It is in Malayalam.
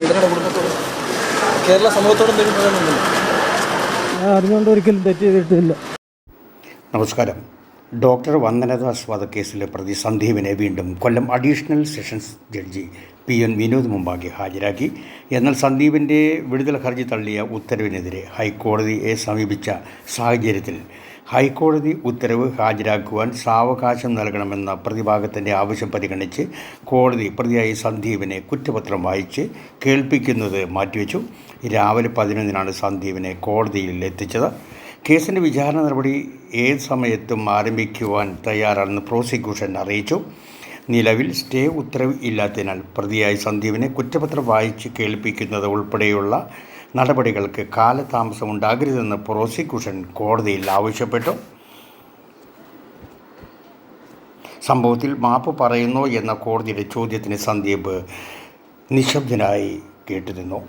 ഇതിനാണ് കുടുംബത്തോട് കേരള സമൂഹത്തോട് എന്തെങ്കിലും പറയാനുണ്ടല്ലോ ഞാൻ അറിഞ്ഞുകൊണ്ട് ഒരിക്കലും തെറ്റ് ചെയ്തിട്ടില്ല. നമസ്കാരം. ഡോക്ടർ വന്ദനദാസ് വധക്കേസിലെ പ്രതി സന്ദീപിനെ വീണ്ടും Kollam additional sessions judge P N Vinod മുമ്പാകെ ഹാജരാക്കി. എന്നാൽ സന്ദീപിന്റെ വിടുതൽ ഹർജി തള്ളിയ ഉത്തരവിനെതിരെ ഹൈക്കോടതിയെ സമീപിച്ച സാഹചര്യത്തിൽ ഹൈക്കോടതി ഉത്തരവ് ഹാജരാക്കുവാൻ സാവകാശം നൽകണമെന്ന പ്രതിഭാഗത്തിന്റെ ആവശ്യം പരിഗണിച്ച് കോടതി പ്രതിയായി സന്ദീപിനെ കുറ്റപത്രം വായിച്ച് കേൾപ്പിക്കുന്നത് മാറ്റിവെച്ചു. രാവിലെ പതിനൊന്നിനാണ് സന്ദീപിനെ കോടതിയിൽ എത്തിച്ചത്. കേസിന്റെ വിചാരണ നടപടി ഏത് സമയത്തും ആരംഭിക്കുവാൻ തയ്യാറാണെന്ന് പ്രോസിക്യൂഷൻ അറിയിച്ചു. നിലവിൽ സ്റ്റേ ഉത്തരവ് ഇല്ലാത്തതിനാൽ പ്രതിയായി സന്ദീപിനെ കുറ്റപത്രം വായിച്ച് കേൾപ്പിക്കുന്നത് ഉൾപ്പെടെയുള്ള നടപടികൾക്ക് കാലതാമസം ഉണ്ടാകരുതെന്ന് പ്രോസിക്യൂഷൻ കോടതിയിൽ ആവശ്യപ്പെട്ടു. സംഭവത്തിൽ മാപ്പ് പറയുന്നു എന്ന കോടതിയുടെ ചോദ്യത്തിന് സന്ദീപ് നിശബ്ദനായി കേട്ടുനിന്നു